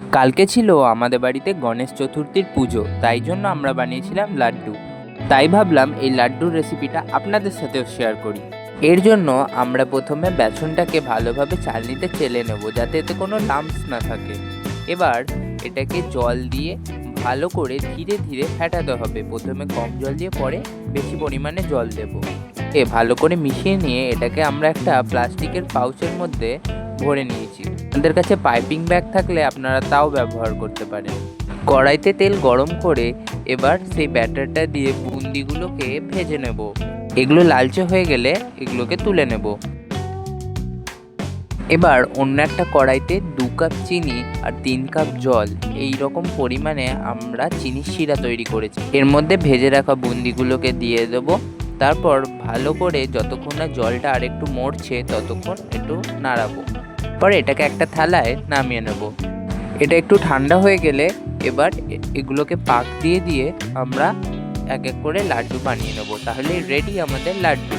কালকে ছিল আমাদের বাড়িতে গণেশ চতুর্থীর পুজো, তাই জন্য আমরা বানিয়েছিলাম লাড্ডু। তাই ভাবলাম এই লাড্ডুর রেসিপিটা আপনাদের সাথেও শেয়ার করি। এর জন্য আমরা প্রথমে বেসনটাকে ভালোভাবে চালনিতে চেলে নেব, যাতে এতে কোনো লাম্পস না থাকে। এবার এটাকে জল দিয়ে ভালো করে ধীরে ধীরে ফেটাতে হবে। প্রথমে কম জল দিয়ে পরে বেশি পরিমাণে জল দেব। এ ভালো করে মিশিয়ে নিয়ে এটাকে আমরা একটা প্লাস্টিকের পাউচের মধ্যে ভরে নিয়েছি। আপনাদের কাছে পাইপিং ব্যাগ থাকলে আপনারা তাও ব্যবহার করতে পারেন। কড়াইতে তেল গরম করে এবার সেই ব্যাটারটা দিয়ে বুন্দিগুলোকে ভেজে নেব। এগুলো লালচে হয়ে গেলে এগুলোকে তুলে নেব। এবার অন্য একটা কড়াইতে দু কাপ চিনি আর তিন কাপ জল এই রকম পরিমাণে আমরা চিনির শিরা তৈরি করেছি। এর মধ্যে ভেজে রাখা বুন্দিগুলোকে দিয়ে দেব। তারপর ভালো করে যতক্ষণ না জলটা আর একটু মরছে, ততক্ষণ একটু নাড়াবো। পরে এটাকে একটা থালায় নামিয়ে নেব। এটা একটু ঠান্ডা হয়ে গেলে এবার এগুলোকে পাক দিয়ে দিয়ে আমরা এক এক করে লাড্ডু বানিয়ে নেব। তাহলে রেডি আমাদের লাড্ডু।